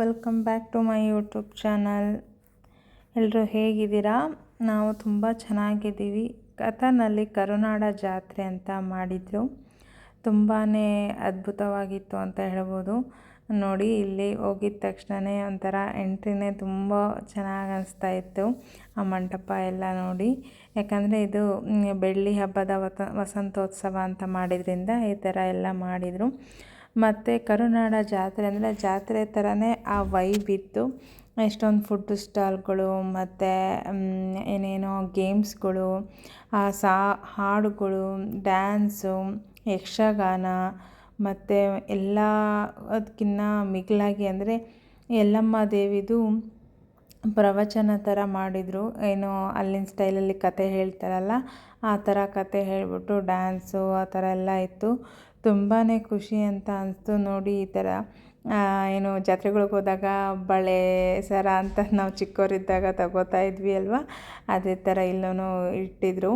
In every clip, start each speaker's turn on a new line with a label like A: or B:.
A: Welcome back to my YouTube channel ಎಲ್ಲರೂ ಹೇಗಿದ್ದೀರಾ? ನಾವು ತುಂಬ ಚೆನ್ನಾಗಿದ್ದೀವಿ. ಕಥನಲ್ಲಿ ಕರುನಾಡ ಜಾತ್ರೆ ಅಂತ ಮಾಡಿದರು. ತುಂಬಾ ಅದ್ಭುತವಾಗಿತ್ತು ಅಂತ ಹೇಳ್ಬೋದು. ನೋಡಿ, ಇಲ್ಲಿ ಹೋಗಿದ ತಕ್ಷಣವೇ ಒಂಥರ ಎಂಟ್ರಿನೇ ತುಂಬ ಚೆನ್ನಾಗಿ ಅನಿಸ್ತಾ ಇತ್ತು. ಆ ಮಂಟಪ ಎಲ್ಲ ನೋಡಿ. ಯಾಕಂದರೆ ಇದು ಬೆಳ್ಳಿ ಹಬ್ಬದ ವತ, ವಸಂತೋತ್ಸವ ಅಂತ ಮಾಡಿದ್ರಿಂದ ಈ ಥರ ಎಲ್ಲ ಮಾಡಿದರು. ಮತ್ತು ಕರುನಾಡ ಜಾತ್ರೆ, ಅಂದರೆ ಜಾತ್ರೆ ಥರನೇ ಆ ವೈಬ್ ಇತ್ತು. ಎಷ್ಟೊಂದು ಫುಡ್ ಸ್ಟಾಲ್ಗಳು ಮತ್ತು ಏನೇನೋ ಗೇಮ್ಸ್ಗಳು ಆ ಸಾ, ಹಾಡುಗಳು ಡ್ಯಾನ್ಸು ಯಕ್ಷಗಾನ, ಮತ್ತು ಎಲ್ಲ ಅದಕ್ಕಿನ್ನ ಮಿಗಿಲಾಗಿ ಅಂದರೆ ಯಲ್ಲಮ್ಮ ದೇವಿದು ಪ್ರವಚನ ಥರ ಮಾಡಿದರು. ಏನೋ ಅಲ್ಲಿನ ಸ್ಟೈಲಲ್ಲಿ ಕತೆ ಹೇಳ್ತಾರಲ್ಲ, ಆ ಥರ ಕತೆ ಹೇಳಿಬಿಟ್ಟು ಡ್ಯಾನ್ಸು ಆ ಥರ ಎಲ್ಲ ಇತ್ತು. ತುಂಬಾ ಖುಷಿ ಅಂತ ಅನಿಸ್ತು ನೋಡಿ ಈ ಥರ ಏನು ಜಾತ್ರೆಗಳಿಗೆ ಹೋದಾಗ ಬಳೆ, ಸರ ಅಂತ ನಾವು ಚಿಕ್ಕವರಿದ್ದಾಗ ತಗೋತಾ ಇದ್ವಿ ಅಲ್ವಾ? ಅದೇ ಥರ ಇಲ್ಲೂ ಇಟ್ಟಿದ್ರು.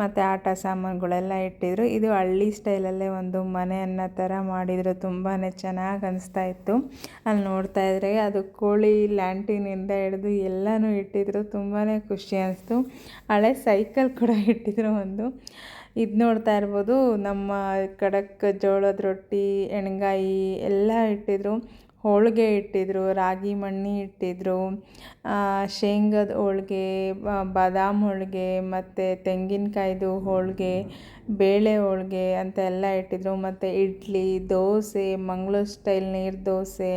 A: ಮತ್ತು ಆಟ ಸಾಮಾನುಗಳೆಲ್ಲ ಇಟ್ಟಿದ್ರು. ಇದು ಹಳ್ಳಿ ಸ್ಟೈಲಲ್ಲೇ ಒಂದು ಮನೆ ಅನ್ನೋ ಥರ ಮಾಡಿದರು. ತುಂಬಾ ಚೆನ್ನಾಗಿ ಅನಿಸ್ತಾ ಇತ್ತು. ಅಲ್ಲಿ ನೋಡ್ತಾ ಇದ್ರೆ ಅದು ಕೋಳಿ ಲ್ಯಾಂಟಿನಿಂದ ಹಿಡಿದು ಎಲ್ಲನೂ ಇಟ್ಟಿದ್ರು. ತುಂಬಾ ಖುಷಿ ಅನಿಸ್ತು. ಹಳೆ ಸೈಕಲ್ ಕೂಡ ಇಟ್ಟಿದ್ರು ಒಂದು. ಇದು ನೋಡ್ತಾ ಇರ್ಬೋದು. ನಮ್ಮ ಖಡಕ್ ಜೋಳದ ರೊಟ್ಟಿ, ಎಣ್ಗಾಯಿ ಎಲ್ಲ ಇಟ್ಟಿದ್ರು. ಹೋಳಿಗೆ ಇಟ್ಟಿದ್ರು, ರಾಗಿ ಮಣ್ಣಿ ಇಟ್ಟಿದ್ರು. ಶೇಂಗದ ಹೋಳಿಗೆ ಬಾದಾಮ್ ಹೋಳಿಗೆ, ಮತ್ತು ತೆಂಗಿನಕಾಯ್ದು ಹೋಳಿಗೆ, ಬೇಳೆ ಹೋಳಿಗೆ ಅಂತ ಎಲ್ಲ ಇಟ್ಟಿದ್ರು. ಮತ್ತು ಇಡ್ಲಿ, ದೋಸೆ, ಮಂಗಳೂರು ಸ್ಟೈಲ್ ನೀರು ದೋಸೆ.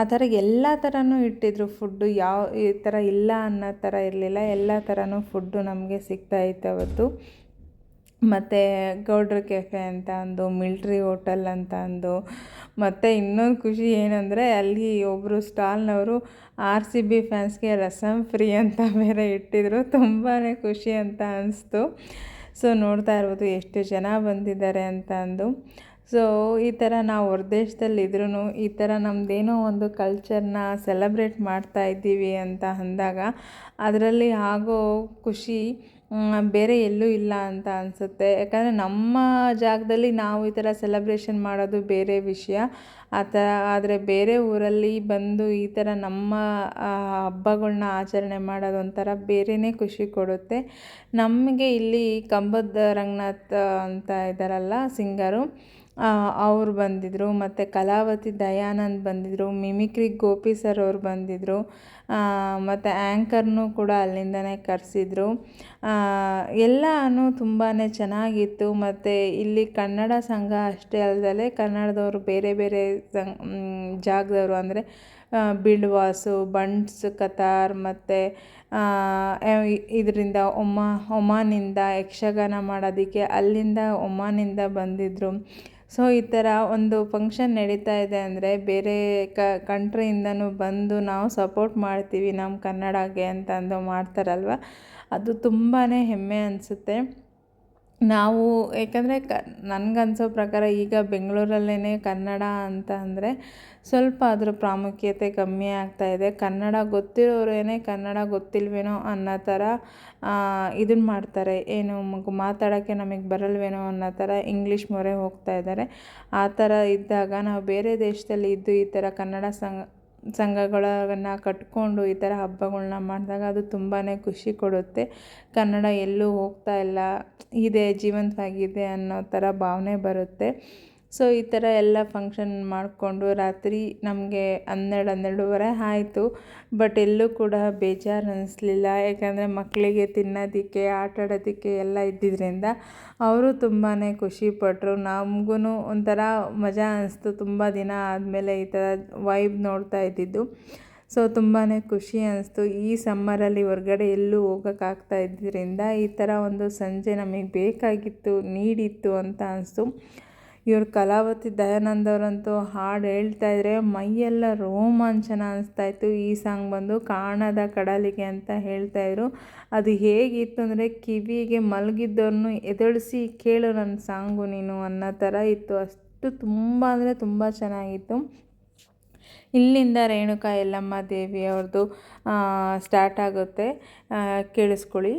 A: ಆ ಥರ ಎಲ್ಲ ಥರನೂ ಇಟ್ಟಿದ್ರು. ಫುಡ್ಡು ಯಾವ, ಈ ಥರ ಇಲ್ಲ ಅನ್ನೋ ಥರ ಇರಲಿಲ್ಲ. ಎಲ್ಲ ಥರನೂ ಫುಡ್ಡು ನಮಗೆ ಸಿಗ್ತಾ ಇತ್ತು ಅವತ್ತು. ಮತ್ತು ಗೌಡ್ರ ಕೆಫೆ ಅಂತ ಅಂದು, ಮಿಲ್ಟ್ರಿ ಹೋಟೆಲ್ ಅಂತ ಅಂದು, ಮತ್ತು ಇನ್ನೊಂದು ಖುಷಿ ಏನಂದರೆ ಅಲ್ಲಿ ಒಬ್ಬರು ಸ್ಟಾಲ್ನವರು ಆರ್ ಸಿ ಬಿ ಫ್ಯಾನ್ಸ್ಗೆ ರಸಮ್ ಫ್ರೀ ಅಂತ ಬೇರೆ ಇಟ್ಟಿದ್ರು. ತುಂಬಾ ಖುಷಿ ಅಂತ ಅನಿಸ್ತು. ಸೊ, ನೋಡ್ತಾ ಇರ್ಬೋದು ಎಷ್ಟು ಜನ ಬಂದಿದ್ದಾರೆ ಅಂತ ಅಂದು. ಸೊ, ಈ ಥರ ನಾವು ಹೊರದೇಶದಲ್ಲಿ ಇದ್ರೂ ಈ ಥರ ನಮ್ಮದೇನೋ ಒಂದು ಕಲ್ಚರ್ನ ಸೆಲೆಬ್ರೇಟ್ ಮಾಡ್ತಾ ಇದ್ದೀವಿ ಅಂತ ಅಂದಾಗ, ಅದರಲ್ಲಿ ಆಗೋ ಖುಷಿ ಬೇರೆ ಎಲ್ಲೂ ಇಲ್ಲ ಅಂತ ಅನಿಸುತ್ತೆ. ಯಾಕಂದರೆ ನಮ್ಮ ಜಾಗದಲ್ಲಿ ನಾವು ಈ ಥರ ಸೆಲೆಬ್ರೇಷನ್ ಮಾಡೋದು ಬೇರೆ ವಿಷಯ. ಆ ಥರ, ಆದರೆ ಬೇರೆ ಊರಲ್ಲಿ ಬಂದು ಈ ಥರ ನಮ್ಮ ಹಬ್ಬಗಳನ್ನ ಆಚರಣೆ ಮಾಡೋದು ಒಂಥರ ಬೇರೆಯೇ ಖುಷಿ ಕೊಡುತ್ತೆ. ನಮಗೆ ಇಲ್ಲಿ ಕಂಬದ ರಂಗನಾಥ್ ಅಂತ ಇದ್ದಾರಲ್ಲ ಸಿಂಗರು ಅವ್ರು ಬಂದಿದ್ದರು ಮತ್ತು ಕಲಾವತಿ ದಯಾನಂದ್ ಬಂದಿದ್ದರು ಮಿಮಿಕ್ರಿ ಗೋಪಿ ಸರ್ ಅವ್ರು ಬಂದಿದ್ದರು ಮತ್ತು ಆ್ಯಂಕರ್ನೂ ಕೂಡ ಅಲ್ಲಿಂದನೇ ಕರೆಸಿದ್ರು. ಎಲ್ಲನೂ ತುಂಬಾ ಚೆನ್ನಾಗಿತ್ತು. ಮತ್ತು ಇಲ್ಲಿ ಕನ್ನಡ ಸಂಘ ಅಷ್ಟೇ ಅಲ್ಲದೆ ಕನ್ನಡದವರು ಬೇರೆ ಬೇರೆ ಸಂ ಜಾಗದವರು ಅಂದರೆ ಬಿಳ್ವಾಸು ಬಂಟ್ಸ್ ಕತಾರ್, ಮತ್ತು ಇದರಿಂದ ಒಮಾ, ಒಮಾನಿಂದ ಯಕ್ಷಗಾನ ಮಾಡೋದಕ್ಕೆ ಅಲ್ಲಿಂದ ಒಮಾನಿಂದ ಬಂದಿದ್ದರು ಸೊ, ಈ ಥರ ಒಂದು ಫಂಕ್ಷನ್ ನಡೀತಾ ಇದೆ ಅಂದರೆ ಬೇರೆ ಕಂಟ್ರಿಯಿಂದನೂ ಬಂದು ನಾವು ಸಪೋರ್ಟ್ ಮಾಡ್ತೀವಿ ನಮ್ಮ ಕನ್ನಡಗೆ ಅಂತಂದು ಮಾಡ್ತಾರಲ್ವ? ಅದು ತುಂಬಾ ಹೆಮ್ಮೆ ಅನಿಸುತ್ತೆ. ನಾವು, ಏಕೆಂದರೆ ಕ ನನಗನ್ಸೋ ಪ್ರಕಾರ ಈಗ ಬೆಂಗಳೂರಲ್ಲೇ ಕನ್ನಡ ಅಂತ ಅಂದರೆ ಸ್ವಲ್ಪ ಅದರ ಪ್ರಾಮುಖ್ಯತೆ ಕಮ್ಮಿ ಆಗ್ತಾ ಇದೆ. ಕನ್ನಡ ಗೊತ್ತಿರೋರೇನೆ ಕನ್ನಡ ಗೊತ್ತಿಲ್ವೇನೋ ಅನ್ನೋ ಥರ ಇದನ್ನ ಮಾಡ್ತಾರೆ. ಏನು ಮಾತಾಡೋಕ್ಕೆ ನಮಗೆ ಬರಲ್ವೇನೋ ಅನ್ನೋ ಥರ ಇಂಗ್ಲೀಷ್ ಮೊರೆ ಹೋಗ್ತಾ ಇದ್ದಾರೆ. ಆ ಥರ ಇದ್ದಾಗ ನಾವು ಬೇರೆ ದೇಶದಲ್ಲಿ ಇದ್ದು ಈ ಥರ ಕನ್ನಡ ಸಂಘ ಸಂಘಗಳನ್ನು ಕಟ್ಕೊಂಡು ಈ ಥರ ಹಬ್ಬಗಳ್ನ ಮಾಡಿದಾಗ ಅದು ತುಂಬಾ ಖುಷಿ ಕೊಡುತ್ತೆ. ಕನ್ನಡ ಎಲ್ಲೂ ಹೋಗ್ತಾ ಇಲ್ಲ, ಇದೆ, ಜೀವಂತವಾಗಿದೆ ಅನ್ನೋ ಥರ ಭಾವನೆ ಬರುತ್ತೆ. ಸೊ ಈ ಥರ ಎಲ್ಲ ಫಂಕ್ಷನ್ ಮಾಡಿಕೊಂಡು ರಾತ್ರಿ ನಮಗೆ ಹನ್ನೆರಡು, ಹನ್ನೆರಡೂವರೆ ಆಯಿತು. ಬಟ್ ಎಲ್ಲೂ ಕೂಡ ಬೇಜಾರು ಅನ್ನಿಸ್ಲಿಲ್ಲ ಯಾಕಂದರೆ ಮಕ್ಕಳಿಗೆ ತಿನ್ನೋದಕ್ಕೆ, ಆಟ ಆಡೋದಕ್ಕೆ ಎಲ್ಲ ಇದ್ದಿದ್ದರಿಂದ ಅವರು ತುಂಬಾ ಖುಷಿಪಟ್ಟರು ನಮಗೂ ಒಂಥರ ಮಜಾ ಅನ್ನಿಸ್ತು ತುಂಬ ದಿನ ಆದಮೇಲೆ ಈ ಥರ ವೈಬ್ ನೋಡ್ತಾ ಇದ್ದಿದ್ದು. ಸೊ ತುಂಬಾ ಖುಷಿ ಅನ್ನಿಸ್ತು ಈ ಸಮ್ಮರಲ್ಲಿ ಹೊರಗಡೆ ಎಲ್ಲೂ ಹೋಗೋಕ್ಕಾಗ್ತಾ ಇದ್ದರಿಂದ ಈ ಥರ ಒಂದು ಸಂಜೆ ನಮಗೆ ಬೇಕಾಗಿತ್ತು, ನೀಡಿತ್ತು ಅಂತ ಅನಿಸ್ತು. ಇವ್ರು ಕಲಾವತಿ ದಯಾನಂದ್ ಅವರಂತೂ ಹಾಡು ಹೇಳ್ತಾ ಇದ್ರೆ ಮೈಯೆಲ್ಲ ರೋಮಾಂಚನ ಅನಿಸ್ತಾ ಇತ್ತು. ಈ ಸಾಂಗ್ ಬಂದು ಕಾಣದ ಕಡಲಿಗೆ ಅಂತ ಹೇಳ್ತಾ ಇದ್ರು. ಅದು ಹೇಗಿತ್ತು ಅಂದರೆ ಕಿವಿಗೆ ಮಲಗಿದ್ದವ್ರನ್ನು ಎದುರಿಸಿ ಕೇಳು ನನ್ನ ಸಾಂಗು ನೀನು ಅನ್ನೋ ಥರ ಇತ್ತು. ಅಷ್ಟು ತುಂಬ ಅಂದರೆ ತುಂಬ ಚೆನ್ನಾಗಿತ್ತು. ಇಲ್ಲಿಂದ ರೇಣುಕಾ ಯಲ್ಲಮ್ಮ ದೇವಿ ಅವ್ರದ್ದು ಸ್ಟಾರ್ಟ್ ಆಗುತ್ತೆ. ಕೇಳಿಸ್ಕೊಳ್ಳಿ.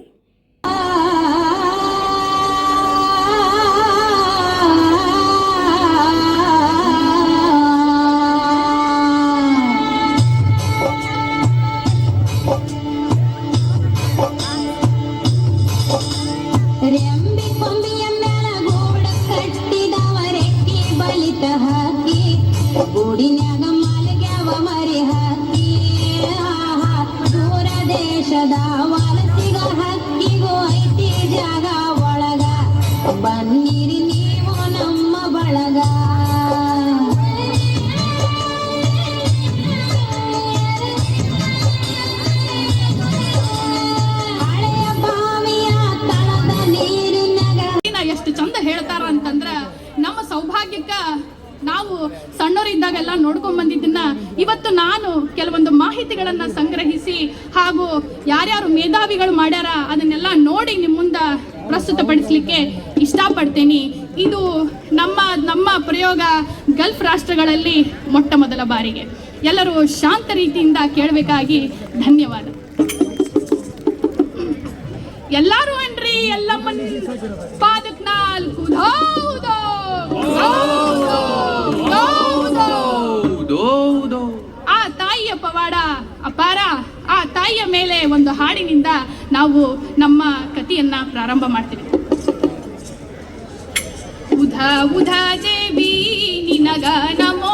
B: ಹಾಕಿ, ಗೂಡಿನ್ಯಾಗ ಮಾಲಿಗ್ಯಾವ ಮರಿ ಹಾಕಿ ದೂರ ದೇಶದ ವಲಸಿಗ ಹಕ್ಕಿಗೂ ಐತಿ ಜಾಗ ಒಳಗ. ಬನ್ನಿರಿ ನೀವು ನಮ್ಮ ಬಳಗ. ಹಳೆಯ ಬಾವಿಯ ತಳದ ನೀರಿನಾಗ
C: ಎಷ್ಟು ಚಂದ ಹೇಳ್ತಾರ ನಾವು ಸಣ್ಣವರಿದ್ದಾಗೆಲ್ಲ ನೋಡ್ಕೊಂಡ್ ಬಂದಿದ್ದನ್ನ ಇವತ್ತು ನಾನು ಕೆಲವೊಂದು ಮಾಹಿತಿಗಳನ್ನ ಸಂಗ್ರಹಿಸಿ ಹಾಗೂ ಯಾರ್ಯಾರು ಮೇಧಾವಿಗಳು ಮಾಡ್ಯಾರ ಅದನ್ನೆಲ್ಲ ನೋಡಿ ನಿಮ್ಮ ಮುಂದ ಪ್ರಸ್ತುತಪಡಿಸ್ಲಿಕ್ಕೆ ಇಷ್ಟಪಡ್ತೇನೆ. ಇದು ನಮ್ಮ ನಮ್ಮ ಪ್ರಯೋಗ ಗಲ್ಫ್ ರಾಷ್ಟ್ರಗಳಲ್ಲಿ ಮೊಟ್ಟ ಮೊದಲ ಬಾರಿಗೆ. ಎಲ್ಲರೂ ಶಾಂತ ರೀತಿಯಿಂದ ಕೇಳಬೇಕಾಗಿ ಧನ್ಯವಾದ. ಎಲ್ಲಾರು ಅನ್ರಿ ಎಲ್ಲಮ್ಮನ್ ಪಾದಕ್ ನಾಲ್ಕು. ಪವಾಡ ಅಪಾರ. ಆ ತಾಯಿಯ ಮೇಲೆ ಒಂದು ಹಾಡಿನಿಂದ ನಾವು ನಮ್ಮ ಕಥೆಯನ್ನ ಪ್ರಾರಂಭ ಮಾಡ್ತೀವಿ. ಉಧ ಉಧ ದೇವಿ ನಿನಗ ನಮೋ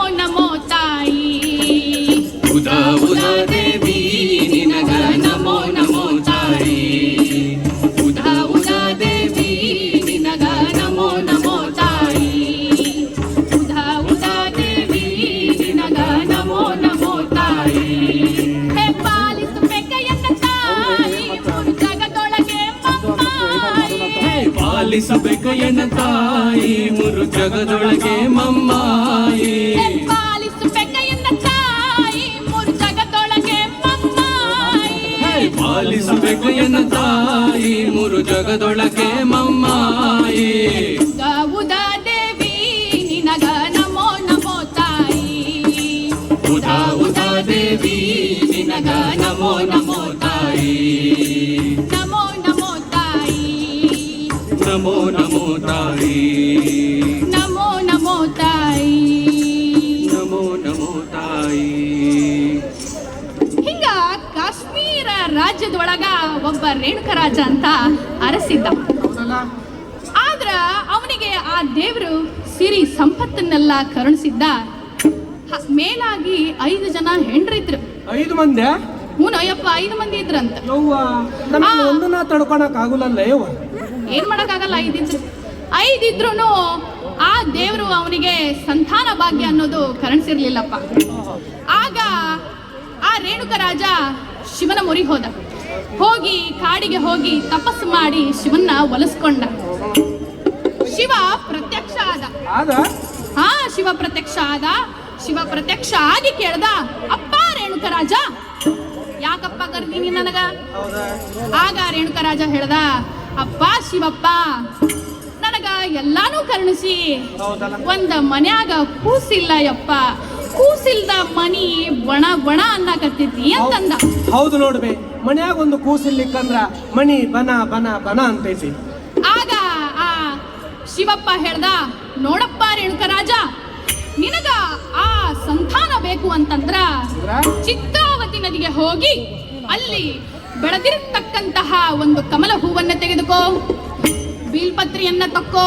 D: ಪಾಲಿಸಬೇಕು ಎನ್ನ ತಾಯಿ ಮುರು ಜಗದೊಳಗೆ ಮಮ್ಮಾಯಿ
C: ರಾಜ್ಯದೊಳಗ ಒಬ್ಬ ರೇಣುಕರಾಜ ಅಂತ ಅರಸಿದ್ದ. ಆದ್ರ ಅವನಿಗೆ ಆ ದೇವರು ಸಿರಿ ಸಂಪತ್ತನ್ನೆಲ್ಲ ಕರುಣಿಸಿದ್ದ. ಮೇಲಾಗಿ ಐದು ಜನ ಹೆಂಡ್ರಿದ್ರು.
E: ಐದು ಮಂದಿ
C: ಹ್ಞೂ ಅಯ್ಯಪ್ಪ ಐದು ಮಂದಿ ಇದ್ರಂತ.
E: ಒಂದನ್ನ ತಡ್ಕೊಳಕ್ ಆಗುಲ್ಲಲ್ಲ ಯವ್ವ?
C: ಏನ್ ಮಾಡಕ್ಕಾಗಲ್ಲ ಐದಿದ್ರು ಐದಿದ್ರು ಆ ದೇವರು ಅವನಿಗೆ ಸಂತಾನ ಭಾಗ್ಯ ಅನ್ನೋದು ಕರುಣಿಸಿರ್ಲಿಲ್ಲಪ್ಪ. ಆಗ ಆ ರೇಣುಕ ರಾಜ ಶಿವನ ಮೊರಿ ಹೋದ. ಹೋಗಿ ಕಾಡಿಗೆ ಹೋಗಿ ತಪಸ್ಸು ಮಾಡಿ ಶಿವನ್ನ ಒಲಿಸ್ಕೊಂಡ. ಶಿವ ಪ್ರತ್ಯಕ್ಷ ಆದ. ಹಾ ಶಿವ ಪ್ರತ್ಯಕ್ಷ ಆದ. ಶಿವ ಪ್ರತ್ಯಕ್ಷ ಆಗಿ ಕೇಳ್ದ ಅಪ್ಪ ರೇಣುಕ ರಾಜ! ಯಾಕಪ್ಪ ಕರ್ದೀನಿ ನನಗ? ಆಗ ರೇಣುಕ ರಾಜ ಹೇಳ್ದ ಅಪ್ಪ ಶಿವಪ್ಪ ನನಗ ಎಲ್ಲಾನು ಕರುಣಿಸಿ. ಒಂದ ಮನ್ಯಾಗ ಕೂಸಿಲ್ಲ ಯಪ್ಪ. ಕೂಸಿಲ್ದ ಮನಿ ಬಣ ಬಣ ಅನ್ನಕತ್ತೈತಿ ಅಂತಂದ.
E: ಹೌದು ನೋಡ್ಬೆ. ಮನ್ಯಾಗ ಒಂದು ಕೂಸಿರ್ಲಿಕ್ಕಂದ್ರ ಮಣಿ ಬನ ಬನ ಬನ ಅಂತೈತಿ.
C: ಆಗ ಆ ಶಿವಪ್ಪ ಹೇಳ್ದ ನೋಡಪ್ಪ ರೇಣುಕ ರಾಜ ನಿನಗ ಆ ಸಂತಾನ ಬೇಕು ಅಂತಂದ್ರ ಚಿತ್ರಾವತಿ ನದಿಗೆ ಹೋಗಿ ಅಲ್ಲಿ ಬೆಳೆದಿರತಕ್ಕಂತಹ ಒಂದು ಕಮಲ ಹೂವನ್ನ ತೆಗೆದುಕೋ ಬೀಲ್ಪತ್ರಿಯನ್ನ ತಕ್ಕೋ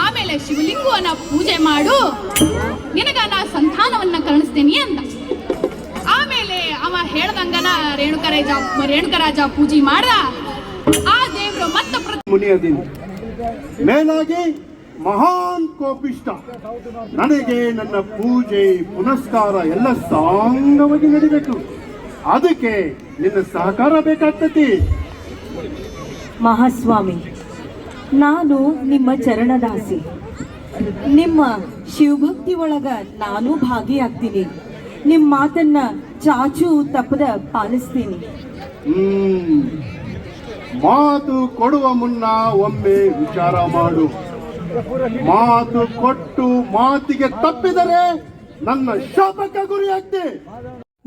C: ಆಮೇಲೆ ಶಿವಲಿಂಗುವನ್ನ ಪೂಜೆ ಮಾಡು ನಿನಗ ನಾ ಸಂತಾನವನ್ನ ಕರುಣಿಸ್ತೇನೆ ಅಂತ ಹೇಳ್ದಂಗನ ರೇಣುಕರಾಜ ರೇಣುಕರಾಜ ಪೂಜೆ ಮಾಡ. ಆ ದೇವ್ರು ಮತ್ತ
F: ಮುನಿಯದಿನ. ಮೇಲಾಗಿ ಮಹಾನ್ ಕೋಪಿಷ್ಟ ನನಗೆ ನನ್ನ ಪೂಜೆ ಪುನಸ್ಕಾರ ಎಲ್ಲ ಸಾಂಗವಾಗಿ ನಡಿಬೇಕು. ಅದಕ್ಕೆ ನಿನ್ನ ಸಹಕಾರ ಬೇಕಾಗ್ತತಿ.
G: ಮಹಾಸ್ವಾಮಿ ನಾನು ನಿಮ್ಮ ಚರಣದಾಸಿ. ನಿಮ್ಮ ಶಿವಭಕ್ತಿ ಒಳಗ ನಾನು ಭಾಗಿಯಾಗ್ತೀನಿ. ನಿಮ್ಮ ಮಾತನ್ನ ಚಾಚು ತಪ್ಪದ ಪಾಲಿಸ್ತೀನಿ.
F: ಹ್ಮ್. ಮಾತು ಕೊಡುವ ಮುನ್ನ ಒಮ್ಮೆ ವಿಚಾರ ಮಾಡು. ಮಾತು ಕೊಟ್ಟು ಮಾತಿಗೆ ತಪ್ಪಿದರೆ ನನ್ನ ಶಾಪಕ್ಕೆ ಗುರಿಯಾಗ್ತಿ.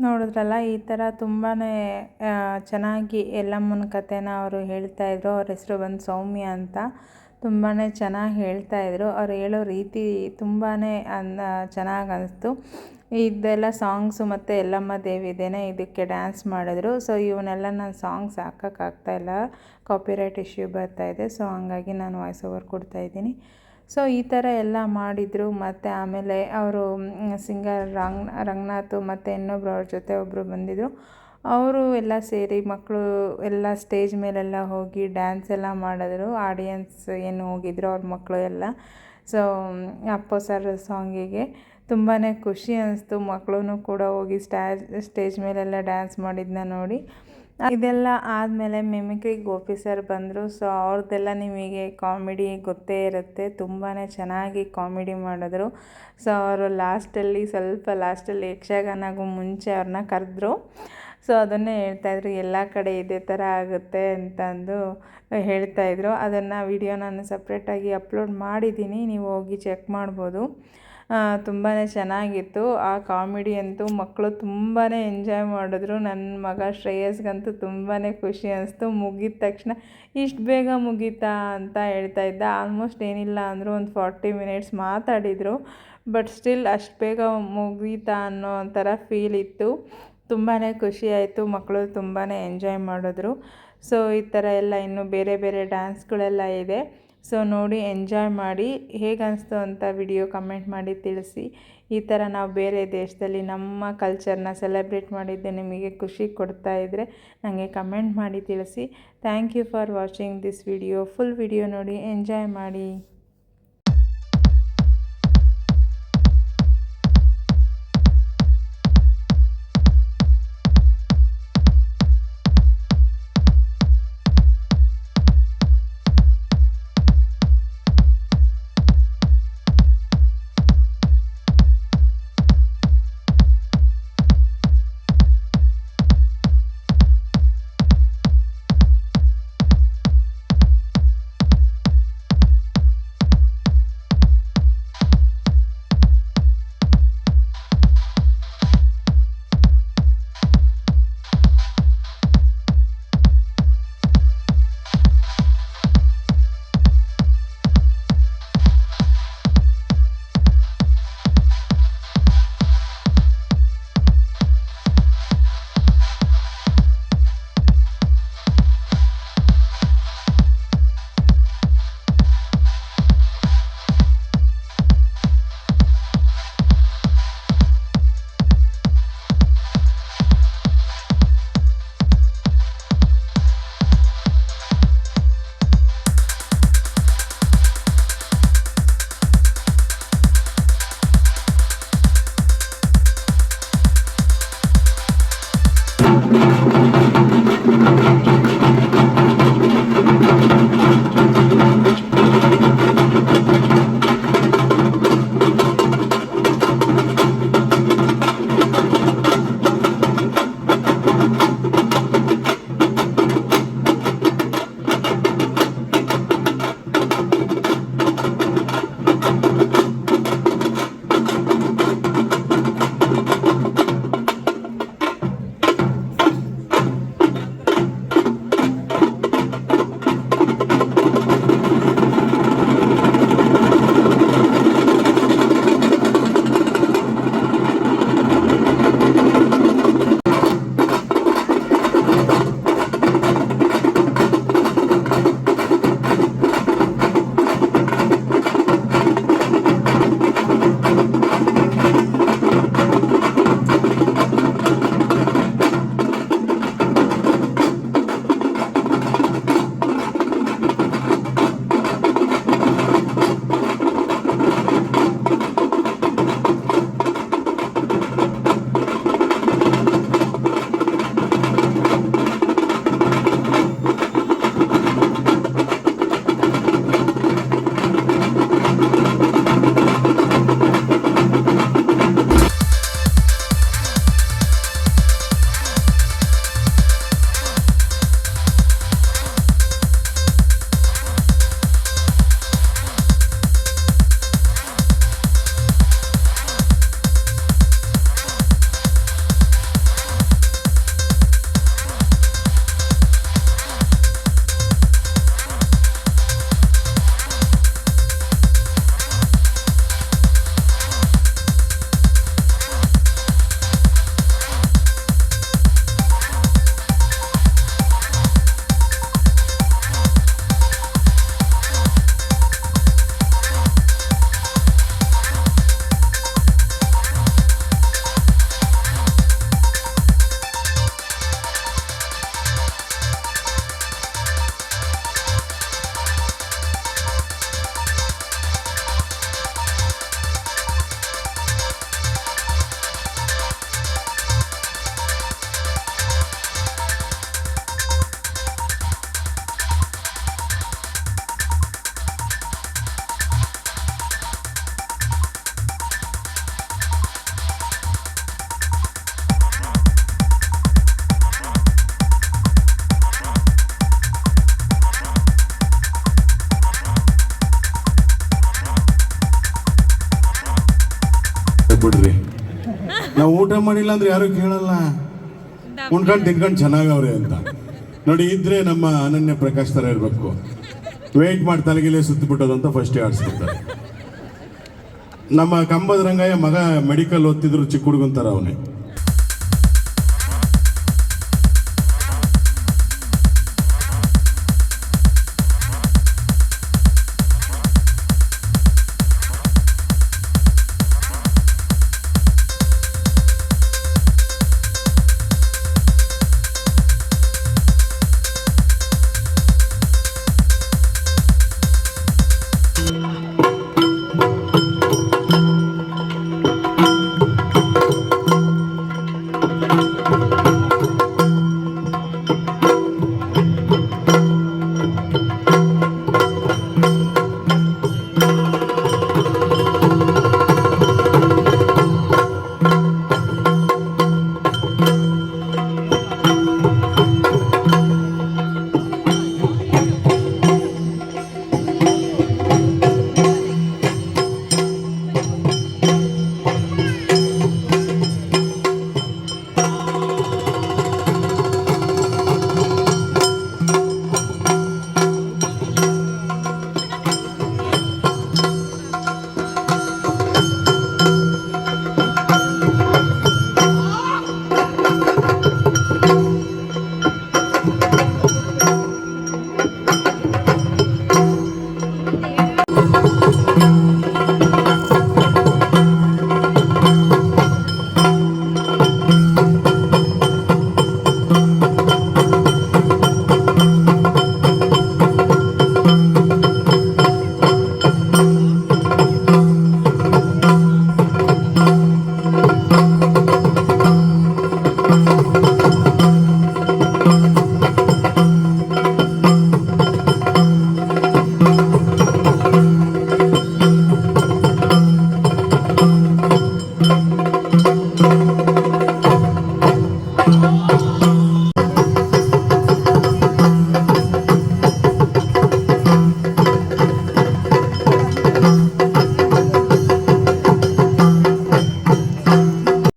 A: ನೋಡಿದ್ರಲ್ಲ ಈ ಥರ ತುಂಬಾ ಚೆನ್ನಾಗಿ ಎಲ್ಲಮ್ಮನ ಕಥೆನ ಅವರು ಹೇಳ್ತಾಯಿದ್ರು ಅವ್ರ ಹೆಸರು ಬಂದು ಸೌಮ್ಯ ಅಂತ. ತುಂಬಾ ಚೆನ್ನಾಗಿ ಹೇಳ್ತಾ ಹೇಳ್ತಾಯಿದ್ರು ಅವ್ರು ಹೇಳೋ ರೀತಿ ತುಂಬಾ ಅನ್ನ ಚೆನ್ನಾಗಿ ಅನಿಸ್ತು. ಇದೆಲ್ಲ ಸಾಂಗ್ಸು ಮತ್ತು ಎಲ್ಲಮ್ಮ ದೇವಿದೇನೆ ಇದಕ್ಕೆ ಡ್ಯಾನ್ಸ್ ಮಾಡಿದ್ರು. ಸೊ, ಇವನ್ನೆಲ್ಲ ನಾನು ಸಾಂಗ್ಸ್ ಹಾಕೋಕ್ಕಾಗ್ತಾಯಿಲ್ಲ ಕಾಪಿರೈಟ್ ಇಶ್ಯೂ ಬರ್ತಾಯಿದೆ ಸೊ, ಹಂಗಾಗಿ ನಾನು ವಾಯ್ಸ್ ಓವರ್ ಕೊಡ್ತಾಯಿದ್ದೀನಿ ಸೊ, ಈ ಥರ ಎಲ್ಲ ಮಾಡಿದರು. ಮತ್ತು ಆಮೇಲೆ ಅವರು ಸಿಂಗರ್ ರಂಗ್, ರಂಗನಾಥ್ ಮತ್ತು ಇನ್ನೊಬ್ರು ಅವ್ರ ಜೊತೆ ಒಬ್ಬರು ಬಂದಿದ್ದರು ಅವರು ಎಲ್ಲ ಸೇರಿ ಮಕ್ಕಳು ಎಲ್ಲ ಸ್ಟೇಜ್ ಮೇಲೆಲ್ಲ ಹೋಗಿ ಡ್ಯಾನ್ಸ್ ಎಲ್ಲ ಮಾಡಿದ್ರು. ಆಡಿಯನ್ಸ್ ಏನು ಹೋಗಿದ್ರು ಅವ್ರ ಮಕ್ಕಳು ಎಲ್ಲ. ಸೊ ಅಪ್ಪು ಸರ್ ಸಾಂಗಿಗೆ ತುಂಬಾ ಖುಷಿ ಅನಿಸ್ತು. ಮಕ್ಕಳೂ ಕೂಡ ಹೋಗಿ ಸ್ಟ್ಯಾಜ್ ಸ್ಟೇಜ್ ಮೇಲೆಲ್ಲ ಡ್ಯಾನ್ಸ್ ಮಾಡಿದ್ದನ್ನ ನೋಡಿ. ಇದೆಲ್ಲ ಆದಮೇಲೆ ಮಿಮಿಕ್ರಿ ಗೋಪಿ ಸರ್ ಬಂದರು. ಸೊ ಅವ್ರದ್ದೆಲ್ಲ ನಿಮಗೆ ಕಾಮಿಡಿ ಗೊತ್ತೇ ಇರುತ್ತೆ. ತುಂಬಾ ಚೆನ್ನಾಗಿ ಕಾಮಿಡಿ ಮಾಡಿದ್ರು. ಸೊ ಅವರು ಲಾಸ್ಟಲ್ಲಿ ಸ್ವಲ್ಪ ಲಾಸ್ಟಲ್ಲಿ ಯಕ್ಷಗಾನಗೂ ಮುಂಚೆ ಅವ್ರನ್ನ ಕರೆದ್ರು. ಸೊ ಅದನ್ನೇ ಹೇಳ್ತಾಯಿದ್ರು ಎಲ್ಲ ಕಡೆ ಇದೇ ಥರ ಆಗುತ್ತೆ ಅಂತಂದು ಹೇಳ್ತಾಯಿದ್ರು ಅದನ್ನು ವಿಡಿಯೋ ನಾನು ಸಪ್ರೇಟಾಗಿ ಅಪ್ಲೋಡ್ ಮಾಡಿದ್ದೀನಿ, ನೀವು ಹೋಗಿ ಚೆಕ್ ಮಾಡ್ಬೋದು. ತುಂಬಾ ಚೆನ್ನಾಗಿತ್ತು. ಆ ಕಾಮಿಡಿ ಅಂತೂ ಮಕ್ಕಳು ತುಂಬಾ ಎಂಜಾಯ್ ಮಾಡಿದ್ರು. ನನ್ನ ಮಗ ಶ್ರೇಯಸ್ಗಂತೂ ತುಂಬಾ ಖುಷಿ ಅನಿಸ್ತು. ಮುಗಿದ ತಕ್ಷಣ ಇಷ್ಟು ಬೇಗ ಮುಗೀತಾ ಅಂತ ಹೇಳ್ತಾ ಇದ್ದ. ಆಲ್ಮೋಸ್ಟ್ ಏನಿಲ್ಲ ಅಂದರೂ ಒಂದು ಫಾರ್ಟಿ ಮಿನಿಟ್ಸ್ ಮಾತಾಡಿದರು. ಬಟ್ ಸ್ಟಿಲ್ ಅಷ್ಟು ಬೇಗ ಮುಗೀತಾ ಅನ್ನೋ ಒಂಥರ ಫೀಲ್ ಇತ್ತು. ತುಂಬಾ ಖುಷಿ ಆಯಿತು ಮಕ್ಕಳು ತುಂಬಾ ಎಂಜಾಯ್ ಮಾಡಿದ್ರು. ಸೊ ಈ ಥರ ಎಲ್ಲ ಇನ್ನೂ ಬೇರೆ ಬೇರೆ ಡ್ಯಾನ್ಸ್ಗಳೆಲ್ಲ ಇದೆ. ಸೊ ನೋಡಿ ಎಂಜಾಯ್ ಮಾಡಿ ಹೇಗೆ ಅನಿಸ್ತು ಅಂತ ವಿಡಿಯೋ ಕಮೆಂಟ್ ಮಾಡಿ ತಿಳಿಸಿ. ಈ ಥರ ನಾವು ಬೇರೆ ದೇಶದಲ್ಲಿ ನಮ್ಮ ಕಲ್ಚರ್ನ ಸೆಲೆಬ್ರೇಟ್ ಮಾಡಿದ್ದೆ, ನಿಮಗೆ ಖುಷಿ ಕೊಡ್ತಾ ಇದ್ದರೆ ನನಗೆ ಕಮೆಂಟ್ ಮಾಡಿ ತಿಳಿಸಿ. Thank you for watching this video full video ನೋಡಿ ಎಂಜಾಯ್ ಮಾಡಿ.
H: ಮಾಡಿಲ್ಲ ಅಂದ್ರೆ ಯಾರು ಕೇಳಲ್ಲ. ಉಣ್ಕೊಂಡು ತಿನ್ಕೊಂಡು ಚೆನ್ನಾಗವ್ರೆ ಅಂತ. ನೋಡಿ ಇದ್ರೆ ನಮ್ಮ ಅನನ್ಯ ಪ್ರಕಾಶ್ ಥರ ಇರಬೇಕು. ವೆಯ್ಟ್ ಮಾಡಿ ತಲೆಗಿಲೆ ಸುತ್ತಿಬಿಟ್ಟೋದು ಅಂತ ಫಸ್ಟ್ ಆಡಿಸ್ಬಿಡ್ತಾರೆ. ನಮ್ಮ ಕಂಬದ ರಂಗಯ್ಯ ಮಗ ಮೆಡಿಕಲ್ ಓದ್ತಿದ್ರು ಚಿಕ್ಕ ಹುಡುಗಂತಾರ ಅವನೇ.